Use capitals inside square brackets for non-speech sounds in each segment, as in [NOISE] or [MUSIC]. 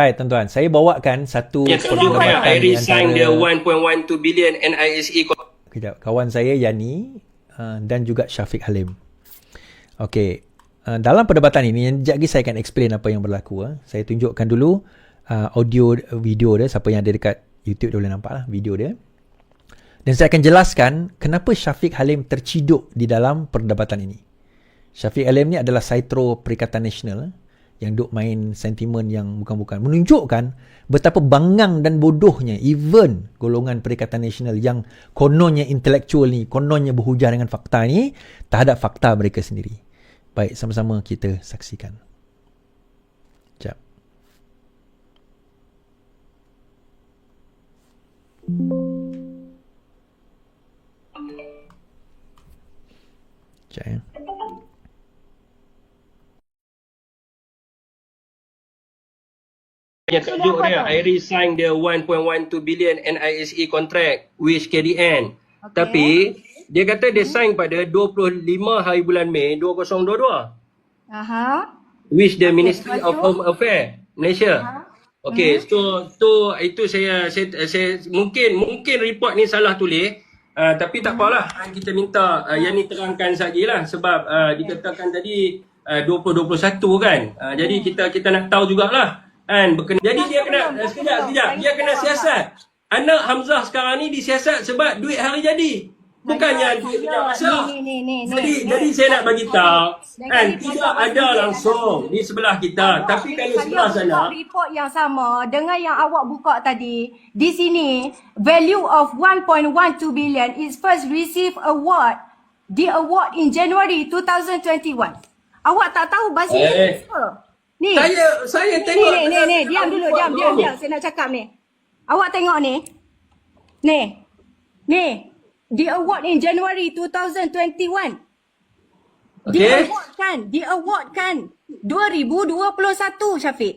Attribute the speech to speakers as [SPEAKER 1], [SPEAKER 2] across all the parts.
[SPEAKER 1] Alright tuan-tuan, saya bawakan satu
[SPEAKER 2] Ya, kalau
[SPEAKER 1] perdebatan
[SPEAKER 2] I resign the
[SPEAKER 1] antara
[SPEAKER 2] 1.12 billion NISE
[SPEAKER 1] kejap, kawan saya Yani uh, dan juga Syafiq Halim. Okey, uh, dalam perdebatan ini, sekejap lagi saya akan explain apa yang berlaku. Uh. Saya tunjukkan dulu uh, audio video dia, siapa yang ada dekat YouTube dia boleh nampak lah video dia. Dan saya akan jelaskan kenapa Syafiq Halim terciduk di dalam perdebatan ini. Syafiq Halim ni adalah Saitro Perikatan Nasional eh, yang duk main sentimen yang bukan-bukan. Menunjukkan betapa bangang dan bodohnya even golongan Perikatan Nasional yang kononnya intelektual ni, kononnya berhujah dengan fakta ni, terhadap fakta mereka sendiri. Baik, sama-sama kita saksikan. Sekejap. Sekejap ya.
[SPEAKER 2] Yang tajuk dia I resign the 1.12 billion NISE contract with KDN.
[SPEAKER 3] Okey.
[SPEAKER 2] Tapi dia kata dia sign pada 25 hari bulan Mei 2022
[SPEAKER 3] Aha.
[SPEAKER 2] with the
[SPEAKER 3] Okey,
[SPEAKER 2] Ministry of? Home Affairs Malaysia. Okey,
[SPEAKER 3] Hmm.
[SPEAKER 2] so tu itu saya, saya saya mungkin mungkin report ni salah tulis. Uh, tapi tak apalah uh, kita minta uh, yang ni terangkan sajalah sebab uh, dikatakan tadi uh, 2021 kan. Uh, jadi
[SPEAKER 3] Hmm.
[SPEAKER 2] kita kita nak tahu jugalah kan berkena, jadi dia kena sekejap sekejap dia kena siasat. Anak Hamzah sekarang ni disiasat sebab duit hari jadi. Bukannya duit
[SPEAKER 3] ni, ni,
[SPEAKER 2] Jadi jadi saya nak bagi tahu kan tidak ada langsung di sebelah kita tapi kalau sebelah sana
[SPEAKER 3] report yang sama dengan yang awak buka tadi. Di sini, value of 1.12 billion is first received award. The award in January 2021. Awak tak tahu bahasa
[SPEAKER 2] Eh.
[SPEAKER 3] Ke? Ni.
[SPEAKER 2] saya saya
[SPEAKER 3] Ni,
[SPEAKER 2] tengok
[SPEAKER 3] ni, ni, ni, diam dulu, diam, diam, diam. Saya nak cakap ni. Awak tengok ni. Ni. Ni. The award in January 2021.
[SPEAKER 2] Okey.
[SPEAKER 3] The award kan, the award kan 2021 Syafiq.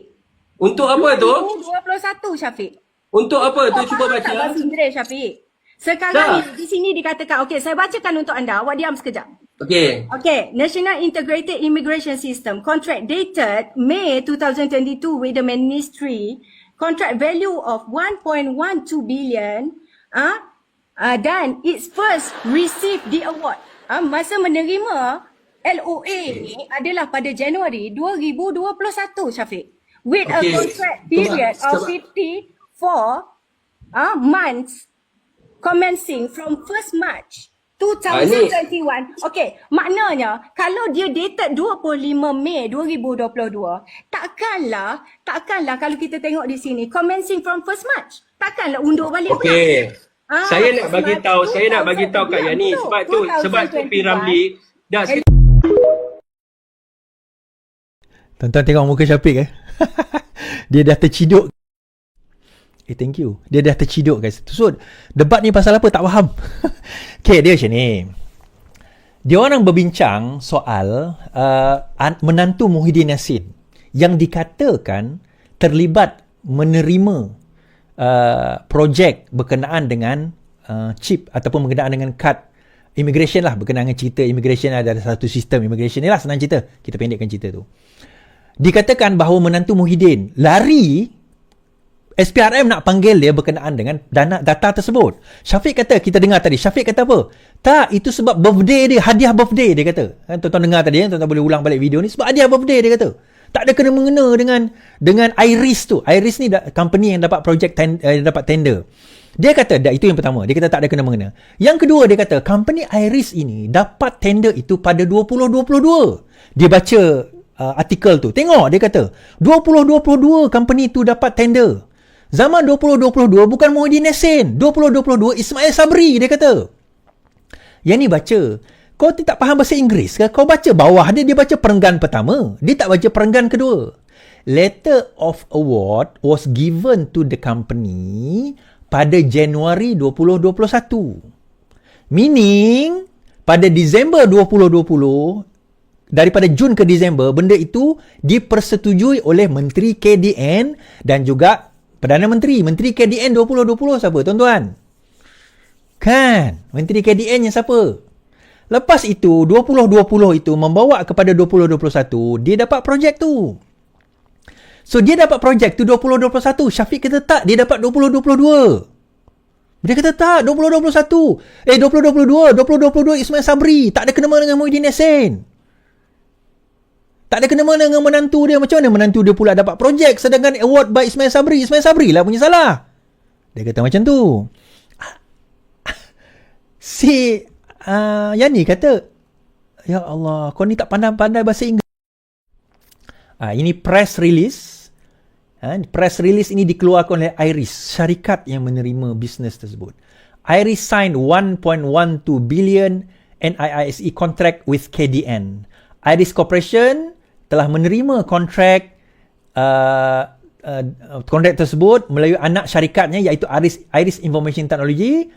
[SPEAKER 2] Untuk apa tu?
[SPEAKER 3] 2021 Syafiq.
[SPEAKER 2] Untuk apa tu cuba baca.
[SPEAKER 3] bahasa Inggeris Syafiq? Sekarang ni di sini dikatakan, okey saya bacakan untuk anda. Awak diam sekejap.
[SPEAKER 2] Okey.
[SPEAKER 3] Okay, National Integrated Immigration System contract dated May 2022 with the ministry. Contract value of 1.12 billion. Ah, uh, dan its first received the award. Ah, masa menerima LOA ni adalah pada Januari 2021 Syafiq. With a
[SPEAKER 2] Okey.
[SPEAKER 3] contract period
[SPEAKER 2] Sebab-
[SPEAKER 3] of
[SPEAKER 2] sebab-
[SPEAKER 3] 54 ah months commencing from 1st March
[SPEAKER 2] Ah, ni-
[SPEAKER 3] 2021. Okey, maknanya kalau dia dated 25 Mei 2022, takkanlah takkanlah kalau kita tengok di sini commencing from 1st March. Takkanlah undur balik pula.
[SPEAKER 2] Okey.
[SPEAKER 3] Ah,
[SPEAKER 2] Saya nak bagi tahu, saya nak bagi tahu kat
[SPEAKER 3] 2021.
[SPEAKER 2] Yani sebab tu sebab tu P Ramli dah
[SPEAKER 3] And-
[SPEAKER 1] Tuan-tuan tengok muka Syafiq eh. [LAUGHS] dia dah terciduk. Eh thank you. Dia dah terciduk guys. So debat ni pasal apa tak faham. [LAUGHS] okay dia macam ni. Dia orang berbincang soal uh, an- menantu Muhyiddin Yassin yang dikatakan terlibat menerima uh, projek berkenaan dengan uh, chip ataupun berkenaan dengan kad immigration lah. Berkenaan dengan cerita immigration ada satu sistem immigration ni lah. Senang cerita. Kita pendekkan cerita tu. Dikatakan bahawa menantu Muhyiddin lari SPRM nak panggil dia berkenaan dengan dana data tersebut. Syafiq kata, kita dengar tadi, Syafiq kata apa? Tak, itu sebab birthday dia, hadiah birthday dia kata. Kan tuan-tuan dengar tadi, kan? tuan-tuan boleh ulang balik video ni, sebab hadiah birthday dia kata. Tak ada kena mengena dengan dengan Iris tu. Iris ni company yang dapat project ten, eh, dapat tender. Dia kata, dah, itu yang pertama. Dia kata tak ada kena mengena. Yang kedua, dia kata, company Iris ini dapat tender itu pada 2022. Dia baca uh, artikel tu. Tengok, dia kata, 2022 company tu dapat tender. Zaman 2022 bukan Muhyiddin Yassin. 2022 Ismail Sabri dia kata. Yang ni baca. Kau tak faham bahasa Inggeris ke? Kau baca bawah dia, dia baca perenggan pertama. Dia tak baca perenggan kedua. Letter of award was given to the company pada Januari 2021. Meaning, pada Disember 2020, daripada Jun ke Disember, benda itu dipersetujui oleh Menteri KDN dan juga Perdana Menteri. Menteri KDN 2020 siapa tuan-tuan? Kan? Menteri KDN yang siapa? Lepas itu, 2020 itu membawa kepada 2021, dia dapat projek tu. So dia dapat projek tu 2021. Syafiq kata tak, dia dapat 2022. Dia kata tak, 2021. Eh 2022, 2022 Ismail Sabri. Tak ada kena dengan Muhyiddin Yassin. Tak ada kena dengan menantu dia. Macam mana menantu dia pula dapat projek sedangkan award by Ismail Sabri. Ismail Sabri lah punya salah. Dia kata macam tu. [LAUGHS] Si uh, Yani kata, Ya Allah, kau ni tak pandai-pandai bahasa Inggeris. Ah, ini press release. Ha, press release ini dikeluarkan oleh Iris, syarikat yang menerima bisnes tersebut. Iris signed 1.12 billion NIISE contract with KDN. Iris Corporation telah menerima kontrak uh, uh, kontrak tersebut melalui anak syarikatnya iaitu Iris, Iris Information Technology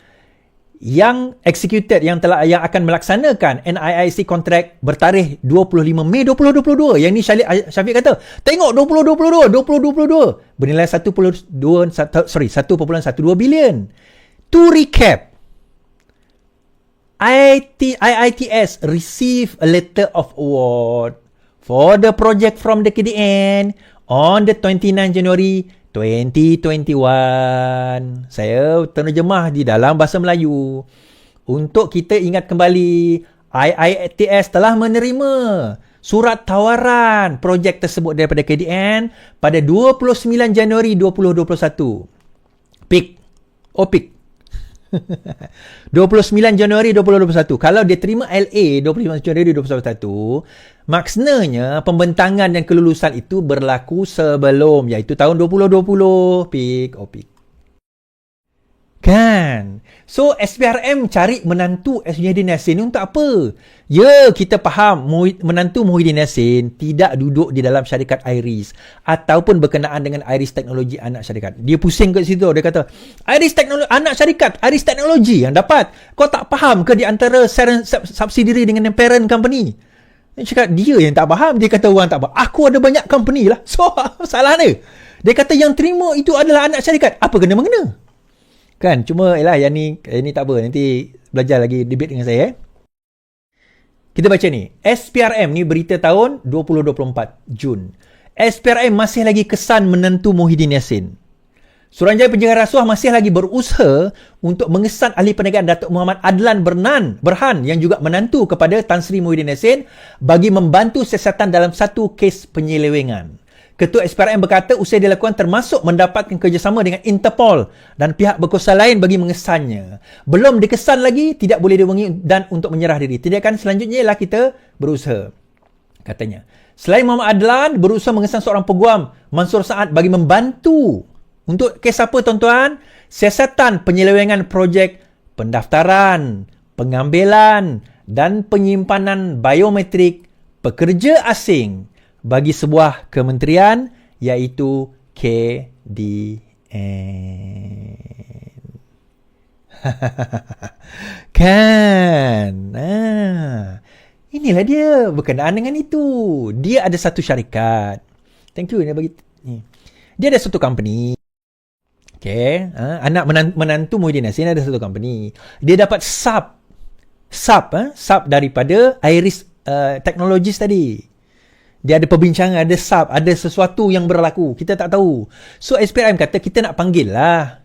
[SPEAKER 1] yang executed yang telah yang akan melaksanakan NIIC kontrak bertarikh 25 Mei 2022 yang ni Syafiq kata tengok 2022 2022 bernilai 1.2 sorry 1.12 bilion. To recap IT, IITS receive a letter of award for the project from the KDN on the 29 January 2021. Saya terjemah di dalam bahasa Melayu. Untuk kita ingat kembali, IITS telah menerima surat tawaran projek tersebut daripada KDN pada 29 Januari 2021. Pik. Oh. [LAUGHS] 29 Januari 2021. Kalau dia terima LA 29 Januari 2021, maksudnya pembentangan dan kelulusan itu berlaku sebelum iaitu tahun 2020. Pik, oh pik. Kan? So SPRM cari menantu Muhyiddin Yassin untuk apa? Ya, kita faham menantu Muhyiddin Yassin tidak duduk di dalam syarikat Iris ataupun berkenaan dengan Iris Teknologi anak syarikat. Dia pusing kat situ. Dia kata, Iris Teknologi anak syarikat, Iris Teknologi yang dapat. Kau tak faham ke di antara subsidiary dengan parent company? Dia cakap, dia yang tak faham. Dia kata orang tak faham. Aku ada banyak company lah. [LAUGHS] So, [LAUGHS] salah dia. Dia kata yang terima itu adalah anak syarikat. Apa kena mengena? Kan cuma ialah yang ni yang ni tak apa nanti belajar lagi debate dengan saya eh. Kita baca ni. SPRM ni berita tahun 2024 Jun. SPRM masih lagi kesan menentu Muhyiddin Yassin. Suruhanjaya Penjaga Rasuah masih lagi berusaha untuk mengesan ahli perniagaan Datuk Muhammad Adlan Bernan Berhan yang juga menantu kepada Tan Sri Muhyiddin Yassin bagi membantu siasatan dalam satu kes penyelewengan. Ketua SPRM berkata usaha dilakukan termasuk mendapatkan kerjasama dengan Interpol dan pihak berkuasa lain bagi mengesannya. Belum dikesan lagi, tidak boleh diwengi dan untuk menyerah diri. Tindakan selanjutnya ialah kita berusaha. Katanya. Selain Muhammad Adlan, berusaha mengesan seorang peguam, Mansur Saad, bagi membantu. Untuk kes apa tuan-tuan? Siasatan penyelewengan projek pendaftaran, pengambilan dan penyimpanan biometrik pekerja asing bagi sebuah kementerian iaitu KDN. [LAUGHS] kan? Ah. Inilah dia berkenaan dengan itu. Dia ada satu syarikat. Thank you. Dia bagi ni. Dia ada satu company. Okay. Ha? Anak menantu Muhyiddin Nasir ada satu company. Dia dapat sub. Sub. Ha? Sub daripada Iris uh, Technologies tadi. Dia ada perbincangan, ada sub, ada sesuatu yang berlaku. Kita tak tahu. So SPRM kata kita nak panggil lah.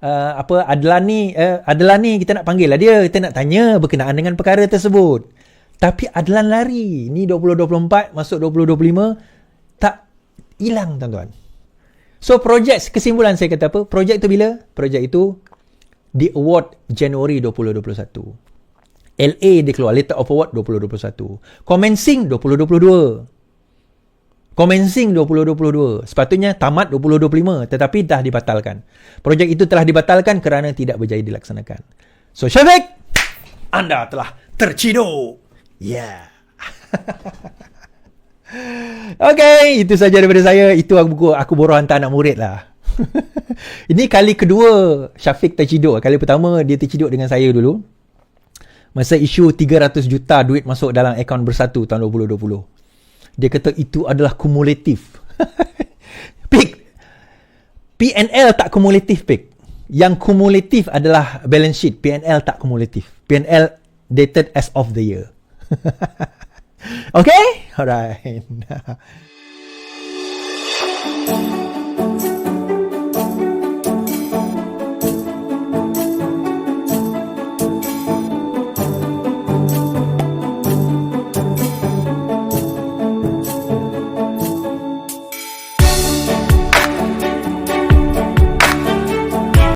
[SPEAKER 1] Uh, apa Adlan ni uh, Adlan ni kita nak panggil lah dia kita nak tanya berkenaan dengan perkara tersebut tapi Adlan lari ni 2024 masuk 2025 tak hilang tuan-tuan so projek kesimpulan saya kata apa projek tu bila projek itu di award Januari 2021 LA dia keluar letter of award 2021 commencing 2022 Commencing 2022. Sepatutnya tamat 2025 tetapi dah dibatalkan. Projek itu telah dibatalkan kerana tidak berjaya dilaksanakan. So Syafiq, anda telah terciduk. Yeah. [LAUGHS] okay, itu saja daripada saya. Itu aku, aku boros hantar anak murid lah. [LAUGHS] Ini kali kedua Syafiq terciduk. Kali pertama dia terciduk dengan saya dulu. Masa isu 300 juta duit masuk dalam akaun bersatu tahun 2020. Dia kata itu adalah kumulatif. [LAUGHS] Pik. PNL tak kumulatif, Pik. Yang kumulatif adalah balance sheet. PNL tak kumulatif. PNL dated as of the year. [LAUGHS] okay? Alright. [LAUGHS]